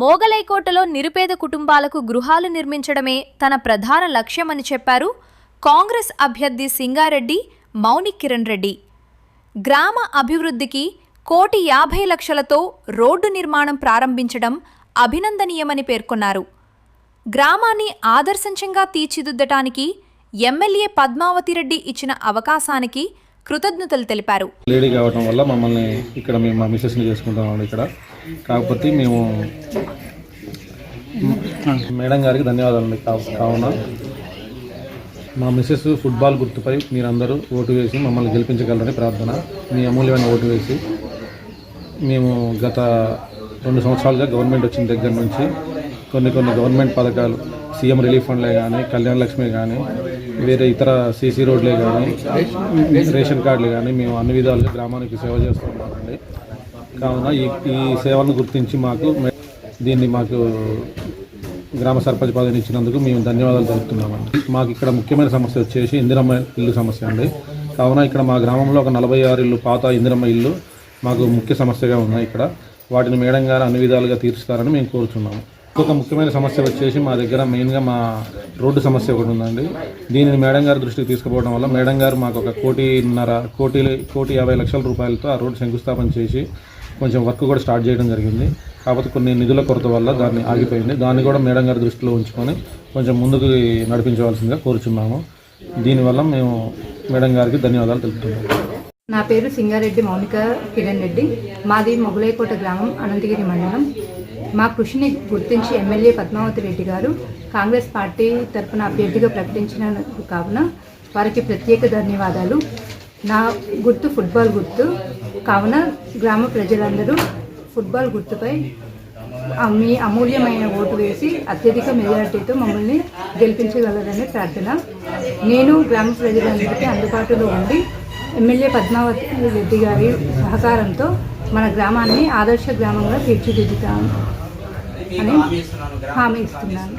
మోగలైకోటలో నిరుపేద కుటుంబాలకు గృహాలు నిర్మించడమే తన ప్రధాన లక్ష్యమని చెప్పారు కాంగ్రెస్ అభ్యర్థి సింగారెడ్డి మౌని కిరణ్ రెడ్డి. గ్రామ అభివృద్ధికి కోటి యాభై లక్షలతో రోడ్డు నిర్మాణం ప్రారంభించడం అభినందనీయమని పేర్కొన్నారు. గ్రామాన్ని ఆదర్శంగా తీర్చిదిద్దటానికి ఎమ్మెల్యే పద్మావతిరెడ్డి ఇచ్చిన అవకాశానికి కృతజ్ఞతలు తెలిపారు. లేడీ కావడం వల్ల మమ్మల్ని ఇక్కడ మేము మా మిస్సెస్ని చేసుకుంటాం ఇక్కడ. కాకపోతే మేము మేడం గారికి ధన్యవాదాలు అండి. కావున మా మిసెస్ ఫుట్బాల్ గుర్తుపై మీరందరూ ఓటు వేసి మమ్మల్ని గెలిపించగలరని ప్రార్థన. మీ అమూల్యమైన ఓటు వేసి మేము గత రెండు సంవత్సరాలుగా గవర్నమెంట్ వచ్చిన దగ్గర నుంచి కొన్ని కొన్ని గవర్నమెంట్ పథకాలు సీఎం రిలీఫ్ ఫండ్లే కానీ కళ్యాణ లక్ష్మి కానీ వేరే ఇతర సీసీ రోడ్లే కానీ రేషన్ కార్డులు కానీ మేము అన్ని విధాలుగా గ్రామానికి సేవ చేస్తున్నామండి. కావున ఈ ఈ సేవలను గుర్తించి మాకు దీన్ని మాకు గ్రామ సర్పంచ్ పదవిని ఇచ్చినందుకు మేము ధన్యవాదాలు తెలుపుతున్నామండి. మాకు ఇక్కడ ముఖ్యమైన సమస్య వచ్చేసి ఇందిరమ్మ ఇల్లు సమస్య అండి. కావున ఇక్కడ మా గ్రామంలో ఒక నలభై ఆరు ఇల్లు పాత ఇందిరమ్మ ఇల్లు మాకు ముఖ్య సమస్యగా ఉన్నాయి ఇక్కడ. వాటిని మేడం గారు అన్ని విధాలుగా తీరుస్తారని మేము కోరుతున్నాము ఒక ముఖ్యమైన సమస్య వచ్చేసి మా దగ్గర మెయిన్గా మా రోడ్డు సమస్య ఒకటి ఉందండి. దీనిని మేడం గారి దృష్టికి తీసుకుపోవడం వల్ల మేడం గారు మాకు ఒక కోటిన్నర కోటి కోటి యాభై లక్షల రూపాయలతో ఆ రోడ్డు శంకుస్థాపన చేసి కొంచెం వర్క్ కూడా స్టార్ట్ చేయడం జరిగింది. కాకపోతే కొన్ని నిధుల కొరత వల్ల దాన్ని ఆగిపోయింది. దాన్ని కూడా మేడం గారి దృష్టిలో ఉంచుకొని కొంచెం ముందుకు నడిపించవలసిందిగా కోరుచున్నాము. దీనివల్ల మేము మేడం గారికి ధన్యవాదాలు తెలుపుతున్నాము. నా పేరు సింగారెడ్డి మౌనిక కిరణ్ రెడ్డి. మాది మొగులైకోట గ్రామం అనంతగిరి మండలం. మా కృషిని గుర్తించి ఎమ్మెల్యే పద్మావతి రెడ్డి గారు కాంగ్రెస్ పార్టీ తరఫున అభ్యర్థిగా ప్రకటించిన కావున వారికి ప్రత్యేక ధన్యవాదాలు. నా గుర్తు ఫుట్బాల్ గుర్తు. కావున గ్రామ ప్రజలందరూ ఫుట్బాల్ గుర్తుపై మీ అమూల్యమైన ఓటు వేసి అత్యధిక మెజారిటీతో మమ్మల్ని గెలిపించగలరని ప్రార్థన. నేను గ్రామ ప్రజలందరికీ అందుబాటులో ఉండి ఎమ్మెల్యే పద్మావతి రెడ్డి గారి సహకారంతో మన గ్రామాన్ని ఆదర్శ గ్రామంగా తీర్చిదిద్దుతాను అని హామీ ఇస్తున్నాను.